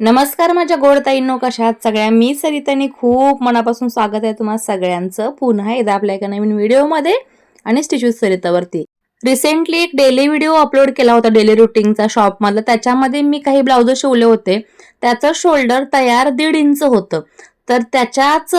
नमस्कार माझ्या गोडताईंनो कशात सगळ्या? मी सरिताने खूप मनापासून स्वागत आहे तुम्हाला सगळ्यांचं. पुन्हा एकदा आपल्या एका नवीन व्हिडिओमध्ये. आणि स्टिच्यूज सरितावरती रिसेंटली एक डेली व्हिडिओ अपलोड केला होता डेली रुटीनचा शॉपमधला त्याच्यामध्ये मी काही ब्लाउज शिवले होते. त्याचं शोल्डर तयार दीड इंच होतं. तर त्याच्याच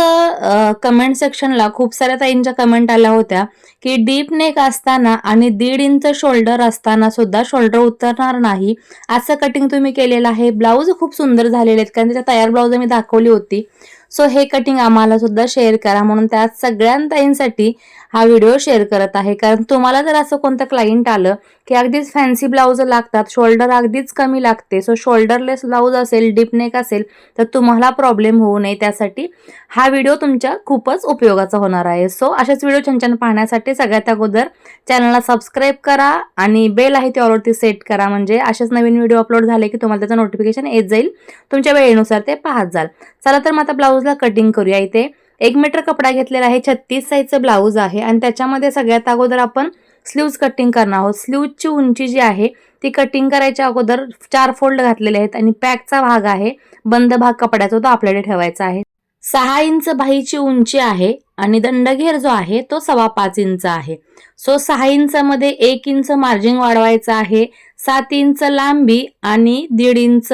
कमेंट सेक्शनला खूप साऱ्या ताईंच्या कमेंट आल्या होत्या की डीप नेक असताना आणि दीड इंच शोल्डर असताना सुद्धा शोल्डर उतरणार नाही. असं कटिंग तुम्ही केलेलं आहे. ब्लाऊज खूप सुंदर झालेले आहेत. कारण त्याच्या तयार ब्लाऊज मी दाखवली होती. सो हे कटिंग आम्हाला सुद्धा शेअर करा. म्हणून त्या सगळ्या ताईंसाठी हा व्हिडिओ शेअर करत आहे. कारण तुम्हाला जर असं कोणतं क्लायंट आलं की अगदीच फॅन्सी ब्लाऊज लागतात शोल्डर अगदीच कमी लागते सो शोल्डरलेस ब्लाऊज असेल डिपनेक असेल तर तुम्हाला प्रॉब्लेम होऊ नये. त्यासाठी हा व्हिडिओ तुमच्या खूपच उपयोगाचा होणार आहे. सो अशाच व्हिडिओ छान छान पाहण्यासाठी सगळ्यात अगोदर चॅनलला सबस्क्राईब करा आणि बेल आहे त्यावरती सेट करा. म्हणजे असेच नवीन व्हिडिओ अपलोड झाले की तुम्हाला त्याचं नोटिफिकेशन येत जाईल. तुमच्या वेळेनुसार ते पाहत जाल. चला तर मग आता ब्लाऊजला कटिंग करूया इथे. एक मीटर कपडा घेतलेला आहे छत्तीस साईजचं ब्लाऊज आहे आणि त्याच्यामध्ये सगळ्यात अगोदर आपण स्लीव्ज कटिंग करणार आहोत. स्लीवची उंची जी आहे ती कटिंग करायच्या अगोदर चार फोल्ड घातलेले आहेत आणि पॅकचा भाग आहे बंद भाग कपड्याचा तो आपल्याकडे ठेवायचा आहे. सहा इंच बाहीची उंची आहे आणि दंडघेर जो आहे तो सव्वा पाच इंच आहे. सो सहा इंचमध्ये एक इंच मार्जिन वाढवायचं आहे सात इंच लांबी आणि दीड इंच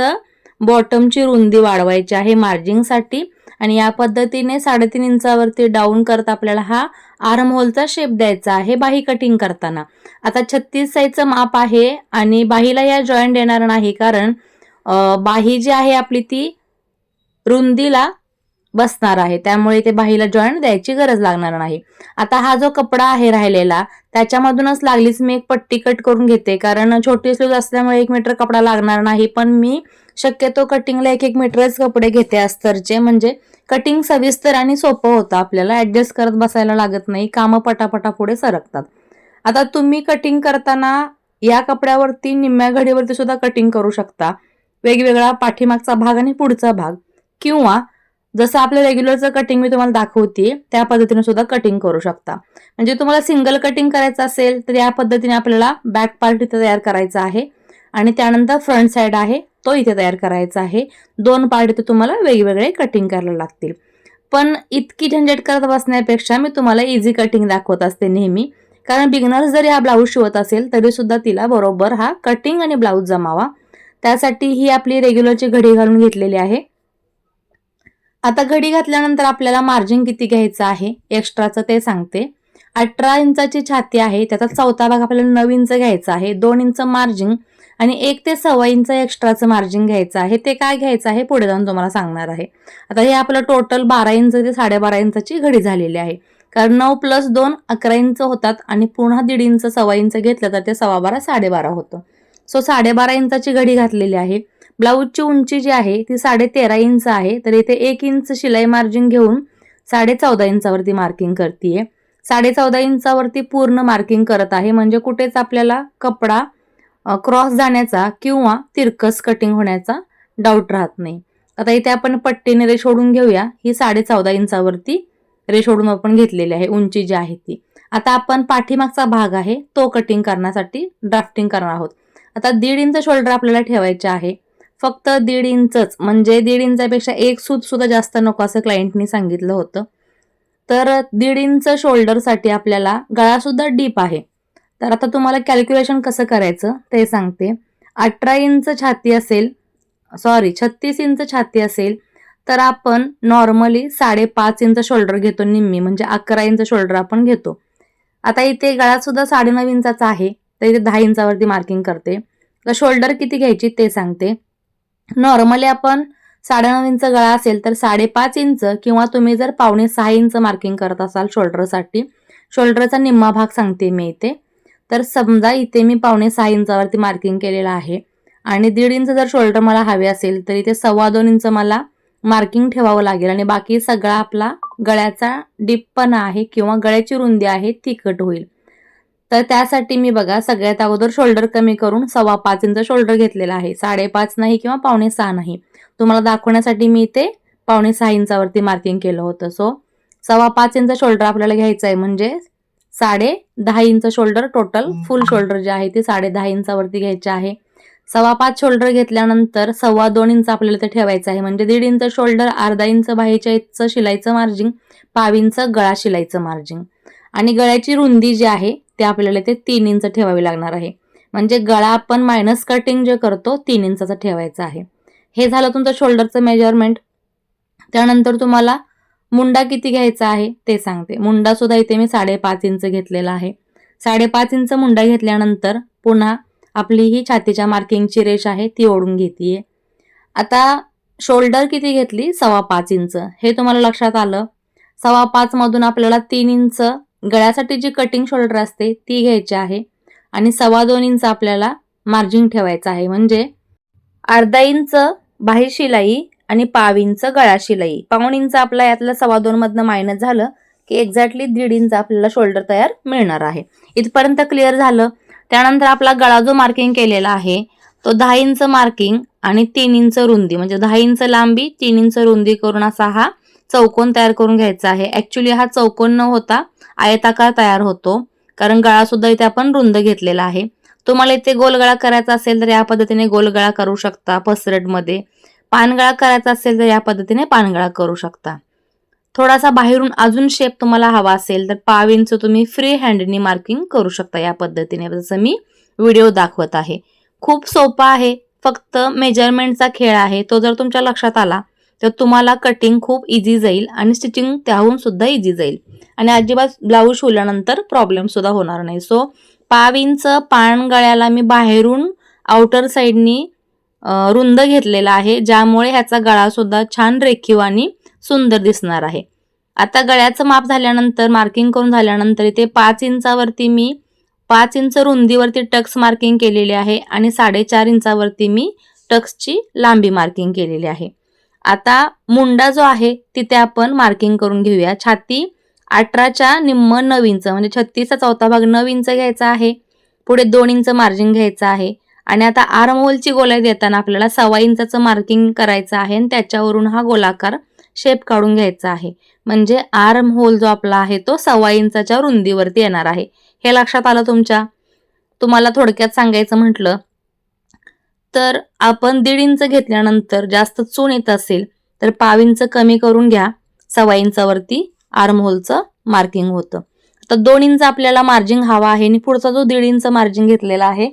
बॉटमची रुंदी वाढवायची आहे मार्जिंगसाठी आणि या पद्धतीने साडेतीन इंचावरती डाऊन करत आपल्याला हा आर्म होलचा शेप द्यायचा आहे बाही कटिंग करताना. आता छत्तीस साईजचं माप आहे आणि बाहीला या जॉईंट येणार नाही कारण बाही जी आहे आपली ती रुंदीला बसणार आहे. त्यामुळे ते बाहीला जॉईंट द्यायची गरज लागणार नाही. आता हा जो कपडा आहे राहिलेला त्याच्यामधूनच लागलीच मी एक पट्टी कट करून घेते. कारण छोटी स्लूज असल्यामुळे एक मीटर कपडा लागणार नाही. पण मी शक्यतो कटिंगला एक एक मीटरच कपडे घेते अस्तरचे. म्हणजे कटिंग सविस्तर आणि सोपं होतं. आपल्याला ॲडजस्ट करत बसायला लागत नाही. कामं पटापटा पुढे सरकतात. आता तुम्ही कटिंग करताना या कपड्यावरती निम्म्या घडीवरती सुद्धा कटिंग करू शकता. वेगवेगळा पाठीमागचा भाग आणि पुढचा भाग. किंवा जसं आपलं रेग्युलरचं कटिंग मी तुम्हाला दाखवते त्या पद्धतीने सुद्धा कटिंग करू शकता. म्हणजे तुम्हाला सिंगल कटिंग करायचं असेल तर या पद्धतीने आपल्याला बॅक पार्ट इथं तयार करायचा आहे. आणि त्यानंतर फ्रंट साईड आहे तो इथे तयार करायचा आहे. दोन पार्ट इथे तुम्हाला वेगवेगळे कटिंग करायला लागतील. पण इतकी झंझट करत बसण्यापेक्षा मी तुम्हाला इझी कटिंग दाखवत असते नेहमी. कारण बिगनर्स जरी हा ब्लाऊज शिवत असेल तरी सुद्धा तिला बरोबर हा कटिंग आणि ब्लाऊज जमावा. त्यासाठी ही आपली रेग्युलरची घडी घालून घेतलेली आहे. आता घडी घातल्यानंतर आपल्याला मार्जिन किती घ्यायचं आहे? एक्स्ट्राचं ते सांगते. अठरा इंचाची छाती आहे त्याचा चौथा भाग आपल्याला नऊ इंच घ्यायचा आहे दोन इंच मार्जिन आणि एक ते सव्वा इंच एक्स्ट्राचं मार्जिन घ्यायचं आहे. ते काय घ्यायचं आहे? पुढे जाऊन तुम्हाला सांगणार आहे. आता हे आपलं टोटल बारा इंच ते साडेबारा इंचाची घडी झालेली आहे. कारण नऊ प्लस दोन अकरा इंच होतात आणि पुन्हा दीड इंच सव्वा इंच घेतलं तर ते सव्वा बारा साडेबारा होतं. सो साडेबारा इंचाची घडी घातलेली आहे. ब्लाऊजची उंची जी आहे ती साडे तेरा इंच आहे. तर इथे एक इंच शिलाई मार्जिन घेऊन साडे चौदा इंचावरती मार्किंग करते साडे चौदा इंचावरती पूर्ण मार्किंग करत आहे. म्हणजे कुठेच आपल्याला कपडा क्रॉस जाण्याचा किंवा तिरकस कटिंग होण्याचा डाऊट राहत नाही. आता इथे आपण पट्टीने रेष ओढून घेऊया. ही साडे चौदा इंचावरती रेष ओढून आपण घेतलेली आहे. उंची जी आहे ती. आता आपण पाठीमागचा भाग आहे. तो कटिंग करण्यासाठी ड्राफ्टिंग करणार आहोत. आता दीड इंच शोल्डर आपल्याला ठेवायचे आहे. फक्त दीड इंचच म्हणजे दीड इंचापेक्षा एक सूत सुद्धा जास्त नको असं क्लायंटनी सांगितलं होतं. तर दीड इंच शोल्डरसाठी आपल्याला गळासुद्धा डीप आहे. तर आता तुम्हाला कॅल्क्युलेशन कसं करायचं ते सांगते. अठरा इंच छाती असेल सॉरी छत्तीस इंच छाती असेल तर आपण नॉर्मली साडेपाच इंच शोल्डर घेतो निम्मी म्हणजे अकरा इंच शोल्डर आपण घेतो. आता इथे गळासुद्धा साडेनऊ इंचाचा आहे तर इथे दहा इंचावरती मार्किंग करते. तर शोल्डर किती घ्यायची ते सांगते. नॉर्मली आपण साडेनऊ इंच गळा असेल तर साडेपाच इंच किंवा तुम्ही जर पावणे सहा इंच मार्किंग करत असाल शोल्डरसाठी शोल्डरचा निम्मा भाग सांगते मी इथे. तर समजा इथे मी पावणे सहा इंचावरती मार्किंग केलेलं आहे आणि दीड इंच जर शोल्डर मला हवे असेल तर इथे सव्वा दोन इंच मला मार्किंग ठेवावं लागेल आणि बाकी सगळा आपला गळ्याचा डिपपणा आहे किंवा गळ्याची रुंदी आहे ती होईल. तर त्यासाठी मी बघा सगळ्यात अगोदर शोल्डर कमी करून सव्वा पाच इंच शोल्डर घेतलेला आहे. साडेपाच नाही किंवा पावणे सहा नाही. तुम्हाला दाखवण्यासाठी मी इथे पावणे सहा इंचावरती मार्किंग केलं होतं. सो सव्वा पाच इंच शोल्डर आपल्याला घ्यायचं आहे म्हणजे साडे दहा inch shoulder total full shoulder जे आहे ते साडे दहा इंचावरती घ्यायचे आहे. सव्वा पाच शोल्डर घेतल्यानंतर सव्वा दोन इंच आपल्याला ते ठेवायचं आहे. म्हणजे दीड इंच शोल्डर अर्धा इंच बाहीच्या इंच शिलाईचं मार्जिन पाव इंच गळा शिलाईचं मार्जिंग आणि गळ्याची रुंदी जी आहे ते आपल्याला ते तीन इंच ठेवावी लागणार आहे. म्हणजे गळा आपण मायनस कटिंग जे करतो तीन इंचाचा ठेवायचा आहे. हे झालं तुमचं शोल्डरचं मेजरमेंट त्यानंतर तुम्हाला मुंडा किती घ्यायचा आहे ते सांगते. मुंडा सुद्धा इथे मी साडेपाच इंच घेतलेला आहे. साडेपाच इंच मुंडा घेतल्यानंतर पुन्हा आपली ही छातीच्या मार्किंगची रेष आहे ती ओढून घेते आता शोल्डर किती घेतली? सव्वा पाच इंच. हे तुम्हाला लक्षात आलं? सव्वा पाचमधून आपल्याला तीन इंच गळ्यासाठी जी कटिंग शोल्डर असते ती घ्यायची आहे. आणि सव्वा दोन इंच आपल्याला मार्जिन ठेवायचं आहे. म्हणजे अर्धा इंच बाही शिलाई आणि पाव इंच गळा शिलाई. पाऊण इंच आपला यातलं सव्वा दोनमधनं मायनस झालं की एक्झॅक्टली दीड इंच आपल्याला शोल्डर तयार मिळणार आहे. इथपर्यंत क्लिअर झालं. त्यानंतर आपला गळा जो मार्किंग केलेला आहे तो दहा इंच मार्किंग आणि तीन इंच रुंदी. म्हणजे दहा इंच लांबी तीन इंच रुंदी करून असा हा चौकोन तयार करून घ्यायचा आहे. ऍक्च्युली हा चौकोन न होता आयताकार तयार होतो. कारण गळा सुद्धा इथे आपण रुंद घेतलेला आहे. तुम्हाला इथे गोलगळा करायचा असेल तर या पद्धतीने गोलगळा करू शकता पसरटमध्ये. पानगळा करायचा असेल तर या पद्धतीने पानगळा करू शकता. थोडासा बाहेरून अजून शेप तुम्हाला हवा असेल तर पाव इंच तुम्ही फ्री हँडनी मार्किंग करू शकता या पद्धतीने. जसं मी व्हिडिओ दाखवत आहे. खूप सोपा आहे. फक्त मेजरमेंटचा खेळ आहे. तो जर तुमच्या लक्षात आला तर तुम्हाला कटिंग खूप इझी जाईल आणि स्टिचिंग त्याहून सुद्धा इझी जाईल. आणि अजिबात ब्लाऊज शिवल्यानंतर प्रॉब्लेम सुद्धा होणार नाही. सो पाव इंच पान गळ्याला मी बाहेरून आउटर साईडनी रुंद घेतलेला आहे. ज्यामुळे ह्याचा गळासुद्धा छान रेखीव आणि सुंदर दिसणार आहे. आता गळ्याचं माप झाल्यानंतर मार्किंग करून झाल्यानंतर इथे पाच इंचावरती मी पाच इंच रुंदीवरती टक्स मार्किंग केलेली आहे आणि साडेचार इंचावरती मी टक्सची लांबी मार्किंग केलेली आहे. आता मुंडा जो आहे तिथे आपण मार्किंग करून घेऊया. छाती अठराच्या निम्म नऊ इंच म्हणजे छत्तीसचा चौथा भाग नऊ इंच घ्यायचा आहे. पुढे दोन इंच मार्जिन घ्यायचं आहे. आणि आता आर्म होलची गोलाई देताना आपल्याला सव्वा इंचाचं मार्किंग करायचं आहे आणि त्याच्यावरून हा गोलाकार शेप काढून घ्यायचा आहे. म्हणजे आर्म होल जो आपला आहे तो सव्वा इंचाच्या रुंदीवरती येणार आहे. हे लक्षात आलं तुमच्या? तुम्हाला थोडक्यात सांगायचं म्हटलं तर आपण दीड इंच घेतल्यानंतर जास्त चून येत असेल तर पाव इंच कमी करून घ्या. सव्वा इंचावरती आर्महोलचं मार्किंग होतं. तर दोन इंच आपल्याला मार्जिंग हवा आहे आणि पुढचा जो दीड इंच मार्जिन घेतलेला आहे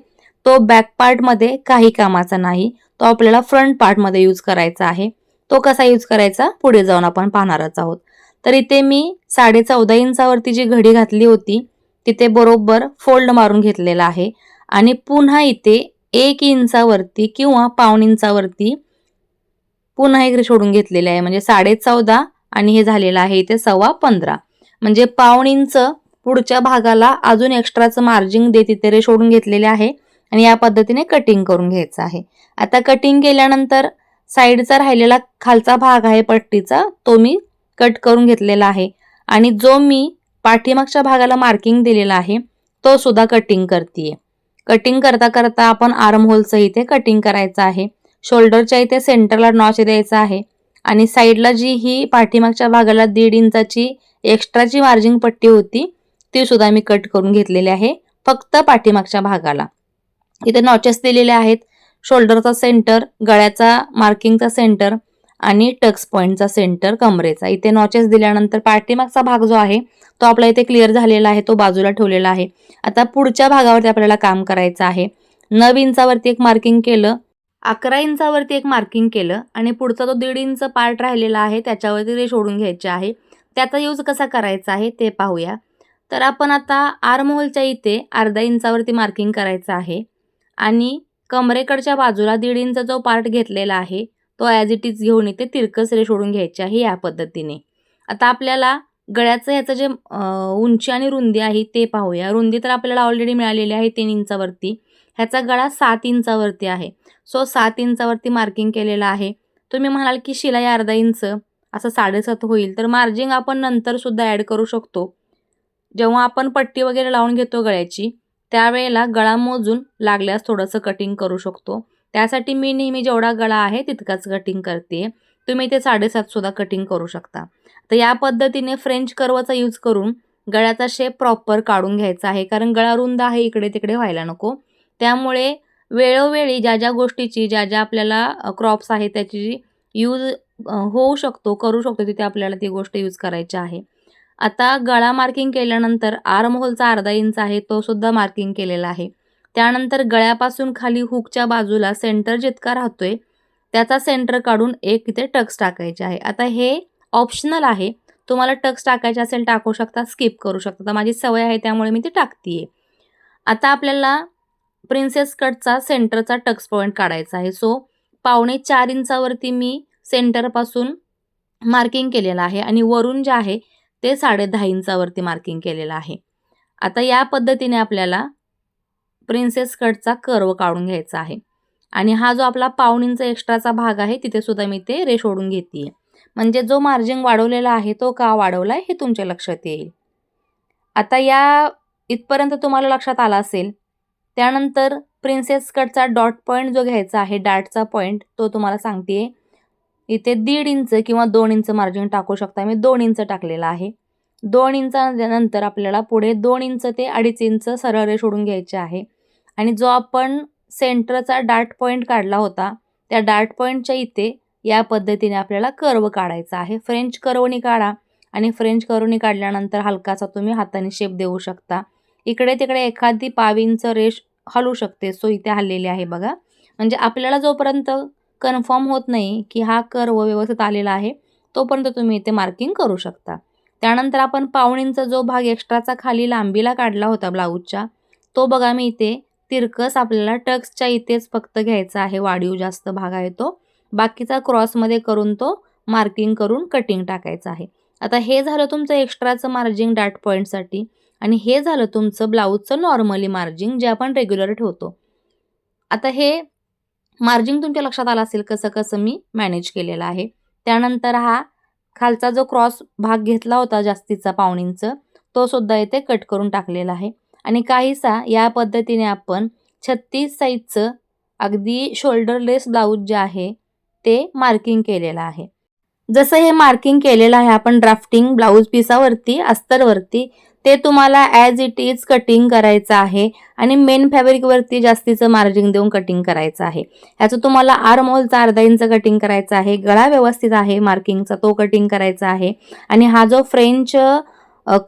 तो बॅक पार्टमध्ये काही कामाचा नाही. तो आपल्याला फ्रंट पार्टमध्ये यूज करायचा आहे. तो कसा यूज करायचा? पुढे जाऊन आपण पाहणारच आहोत. तर इथे मी साडे चौदा इंचावरती जी घडी घातली होती तिथे बरोबर फोल्ड मारून घेतलेला आहे. आणि पुन्हा इथे एक इंचावरती किंवा पाऊण इंचावरती पुन्हा एक सोडून घेतलेले आहे. म्हणजे साडे चौदा आणि हे झालेलं आहे इथे सव्वा पंधरा. म्हणजे पाऊण इंच पुढच्या भागाला अजून एक्स्ट्राचं मार्जिंग देत इथे रे सोडून घेतलेले आहे. आणि या पद्धतीने कटिंग करून घ्यायचं आहे. आता कटिंग केल्यानंतर साईडचा राहिलेला खालचा भाग आहे पट्टीचा तो मी कट करून घेतलेला आहे. आणि जो मी पाठीमागच्या भागाला मार्किंग दिलेला आहे तो सुद्धा कटिंग करते कटिंग करता करता आपण आर्म होलचं इथे कटिंग करायचं आहे. शोल्डरच्या इथे सेंटरला नॉच द्यायचा आहे. आणि साईडला जी ही पाठीमागच्या भागाला दीड इंचाची एक्स्ट्राची मार्जिंग पट्टी होती ती सुद्धा मी कट करून घेतलेली आहे. फक्त पाठीमागच्या भागाला. इथे नॉचेस दिलेले आहेत. शोल्डरचा सेंटर गळ्याचा मार्किंगचा सेंटर आणि टक्स पॉईंटचा सेंटर कमरेचा. इथे नॉचेस दिल्यानंतर पाठीमागचा भाग जो आहे तो आपला इथे क्लिअर झालेला आहे तो बाजूला ठेवलेला आहे. आता पुढच्या भागावरती आपल्याला काम करायचं आहे. नऊ इंचावरती एक मार्किंग केलं अकरा इंचावरती एक मार्किंग केलं आणि पुढचा जो दीड इंच पार्ट राहिलेला आहे त्याच्यावरती रेष ओढून घ्यायचे आहे. त्याचा यूज कसा करायचा आहे ते पाहूया. तर आपण आता आर्महोलच्या इथे अर्धा इंचावरती मार्किंग करायचं आहे. आणि कमरेकडच्या बाजूला दीड इंच जो पार्ट घेतलेला आहे तो ॲज इट इज घेऊन इथे तिरकस रेष ओढून घ्यायची आहे या पद्धतीने. आता आपल्याला गळ्याचं ह्याचं जे उंची आणि रुंदी आहे ते पाहूया. रुंदी तर आपल्याला ऑलरेडी मिळालेली आहे तीन इंचावरती. ह्याचा गळा सात इंचावरती आहे. सो सात इंचावरती मार्किंग केलेलं आहे. तुम्ही म्हणाल की शिलाई अर्धा इंच असं साडेसात होईल. तर मार्जिंग आपण नंतरसुद्धा ॲड करू शकतो. जेव्हा आपण पट्टी वगैरे लावून घेतो गळ्याची त्यावेळेला गळा मोजून लागल्यास थोडंसं कटिंग करू शकतो. त्यासाठी मी नेहमी जेवढा गळा आहे तितकाच कटिंग करते. तुम्ही ते साडेसातसुद्धा कटिंग करू शकता. तर या पद्धतीने फ्रेंच कर्वचा यूज करून गळ्याचा शेप प्रॉपर काढून घ्यायचा आहे. कारण गळा रुंद आहे इकडे तिकडे व्हायला नको. त्यामुळे वेळोवेळी ज्या ज्या गोष्टीची ज्या ज्या आपल्याला क्रॉप्स आहेत त्याची यूज होऊ शकतो करू शकतो तिथे आपल्याला ती गोष्ट यूज करायची आहे. आता गळा मार्किंग केल्यानंतर आर्म होलचा अर्धा इंच आहे तो सुद्धा मार्किंग केलेला आहे. त्यानंतर गळ्यापासून खाली हुकच्या बाजूला सेंटर जितका राहतोय त्याचा सेंटर काढून एक इथे टक्स टाकायचे आहे. आता हे ऑप्शनल आहे. तुम्हाला टक्स टाकायचे असेल टाकू शकता स्किप करू शकता. तर माझी सवय आहे त्यामुळे मी ती टाकते आता आपल्याला प्रिन्सेस कटचा सेंटरचा टक्स पॉईंट काढायचा आहे. सो पावणे चार इंचावरती मी सेंटरपासून मार्किंग केलेलं आहे आणि वरून जे आहे ते साडे दहा इंचावरती मार्किंग केलेलं आहे. आता या पद्धतीने आपल्याला प्रिन्सेस कटचा कर्व काढून घ्यायचा आहे. आणि हा जो आपला पाऊण इंच एक्स्ट्राचा भाग आहे तिथे सुद्धा मी ते रेश ओढून घेते म्हणजे जो मार्जिन वाढवलेला आहे तो का वाढवला आहे हे तुमच्या लक्षात येईल. आता या इथपर्यंत तुम्हाला लक्षात आला असेल त्यानंतर प्रिन्सेस कटचा डॉट पॉईंट जो घ्यायचा आहे डाटचा पॉईंट तो तुम्हाला सांगते इथे दीड इंच किंवा दोन इंच मार्जिन टाकू शकता. मी दोन इंच टाकलेला आहे. दोन इंचानंतर आपल्याला पुढे दोन इंच ते अडीच इंच सरळ रेष ओढून घ्यायचे आहे. आणि जो आपण सेंटरचा डार्ट पॉईंट काढला होता त्या डार्ट पॉईंटच्या इथे या पद्धतीने आपल्याला कर्व काढायचा आहे. फ्रेंच कर्वनी काढा आणि फ्रेंच कर्वनी काढल्यानंतर हलकासा तुम्ही हाताने शेप देऊ शकता. इकडे तिकडे एखादी पावींचं रेश रेष हलू शकते सो इथे हललेली आहे बघा. म्हणजे आपल्याला जोपर्यंत कन्फर्म होत नाही की हा कर्व व्यवस्थित आलेला आहे तोपर्यंत तुम्ही इथे मार्किंग करू शकता. त्यानंतर आपण पावणींचा जो भाग एक्स्ट्राचा खाली लांबीला काढला होता ब्लाऊजच्या तो बघा मी इथे तिरकस आपल्याला टक्सच्या इथेच फक्त घ्यायचा आहे. वाढीव जास्त भाग आहे तो. बाकीचा क्रॉसमध्ये करून तो मार्किंग करून कटिंग टाकायचं आहे. आता हे झालं तुमचं एक्स्ट्राचं मार्जिंग डाट पॉईंटसाठी आणि हे झालं तुमचं ब्लाऊजचं नॉर्मली मार्जिंग जे आपण रेग्युलर ठेवतो. आता हे मार्जिंग तुमच्या लक्षात आलं असेल कसं कसं मी मॅनेज केलेलं आहे. त्यानंतर हा खालचा जो क्रॉस भाग घेतला होता जास्तीचा पाहुणींचं तो सुद्धा इथे कट करून टाकलेला आहे. आणि काहीसा या पद्धतीने आपण छत्तीस साईजचं अगदी शोल्डरलेस ब्लाऊज जे आहे ते मार्किंग केलेलं आहे. जसं हे मार्किंग केलेलं आहे आपण ड्राफ्टिंग ब्लाऊज पिसावरती अस्तरवरती ते तुम्हाला ॲज इट इज कटिंग करायचं आहे आणि मेन फॅब्रिकवरती जास्तीचं मार्जिंग देऊन कटिंग करायचं आहे. ह्याचं तुम्हाला आर्मोलचा अर्धा इंच कटिंग करायचं आहे गळा व्यवस्थित आहे मार्किंगचा तो कटिंग करायचा आहे. आणि हा जो फ्रेंच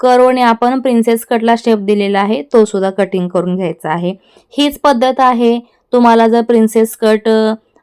कर्वने आपण प्रिन्सेस कटला स्टेप दिलेला आहे तो सुद्धा कटिंग करून घ्यायचा आहे. हीच पद्धत आहे तुम्हाला जर प्रिन्सेस कट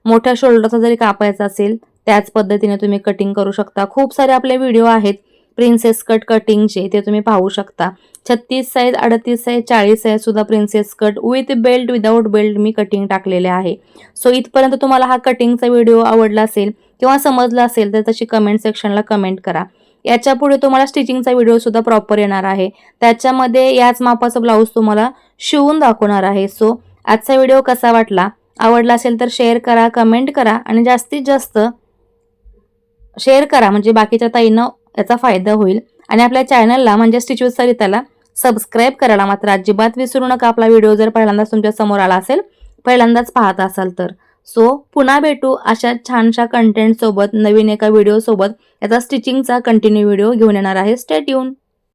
मोठ्या शोल्डरचा जरी कापायचा असेल त्याच पद्धतीने तुम्ही कटिंग करू शकता. खूप सारे आपले व्हिडिओ आहेत प्रिन्सेस कट कटिंगचे ते तुम्ही पाहू शकता. छत्तीस साईज अडतीस साईज चाळीस साईज सुद्धा princess cut with belt without belt me cutting टाकलेले आहे. सो इथपर्यंत तुम्हाला हा कटिंगचा व्हिडिओ आवडला असेल किंवा समजला असेल तर तशी कमेंट सेक्शनला कमेंट करा. याच्यापुढे तुम्हाला स्टिचिंगचा व्हिडिओ सुद्धा प्रॉपर येणार आहे. त्याच्यामध्ये याच मापाचा ब्लाऊज तुम्हाला शिवून दाखवणार आहे. सो आजचा व्हिडिओ कसा वाटला? आवडला असेल तर शेअर करा कमेंट करा आणि जास्तीत जास्त शेअर करा. म्हणजे बाकीच्या ताईंना याचा फायदा होईल. आणि आपल्या चॅनलला म्हणजे स्टिच सरिताला सबस्क्राईब करायला मात्र अजिबात विसरू नका. आपला व्हिडिओ जर पहिल्यांदाच तुमच्यासमोर आला असेल पहिल्यांदाच पाहत असाल तर. सो पुन्हा भेटू अशा छानशा कंटेंट सोबत नवीन एका व्हिडिओ सोबत. याचा स्टिचिंगचा कंटिन्यू व्हिडिओ घेऊन येणार आहे. स्टेट येऊन